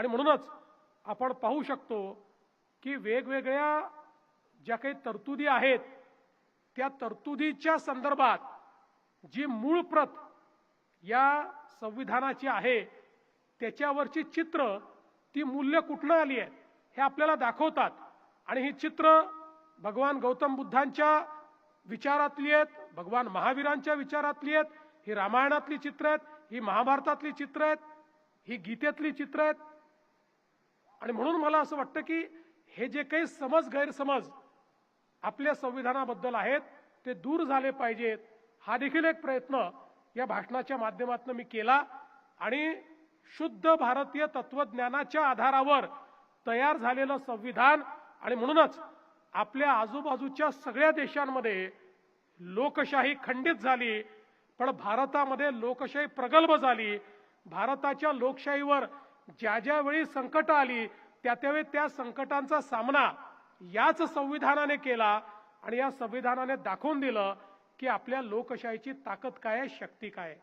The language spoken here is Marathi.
आणि म्हणूनच आपण पाहू शकतो की वेगवेगळ्या ज्या काही तरतुदी आहेत त्या तरतुदीच्या संदर्भात जी मूळ प्रत या संविधानाची आहे त्याच्यावरची चित्र ती मूल्य कुठनं आली आहेत हे आपल्याला दाखवतात. आणि ही चित्र भगवान गौतम बुद्धांच्या विचारातली आहेत भगवान महावीरांच्या विचारातली आहेत ही रामायणातली चित्र आहेत ही महाभारतातली चित्र आहेत ही गीतेतली चित्र आहेत आणि म्हणून मला असं वाटतं की हे जे काही समज गैरसमज आपल्या संविधानाबद्दल आहेत ते दूर झाले पाहिजेत हा देखील एक प्रयत्न या भाषणाच्या माध्यमातून मी केला. आणि शुद्ध भारतीय तत्वज्ञानाच्या आधारावर तयार झालेलं संविधान आणि म्हणूनच आपल्या आजूबाजूच्या सगळ्या देशांमध्ये लोकशाही खंडित झाली पण भारतामध्ये लोकशाही प्रगल्भ झाली. भारताच्या लोकशाहीवर ज्या ज्या वेळी संकट आली त्या त्यावेळी त्या संकटांचा सामना याच संविधानाने केला आणि या संविधानाने दाखवून दिलं की आपल्या लोकशाहीची ताकद काय आहे शक्ती काय आहे.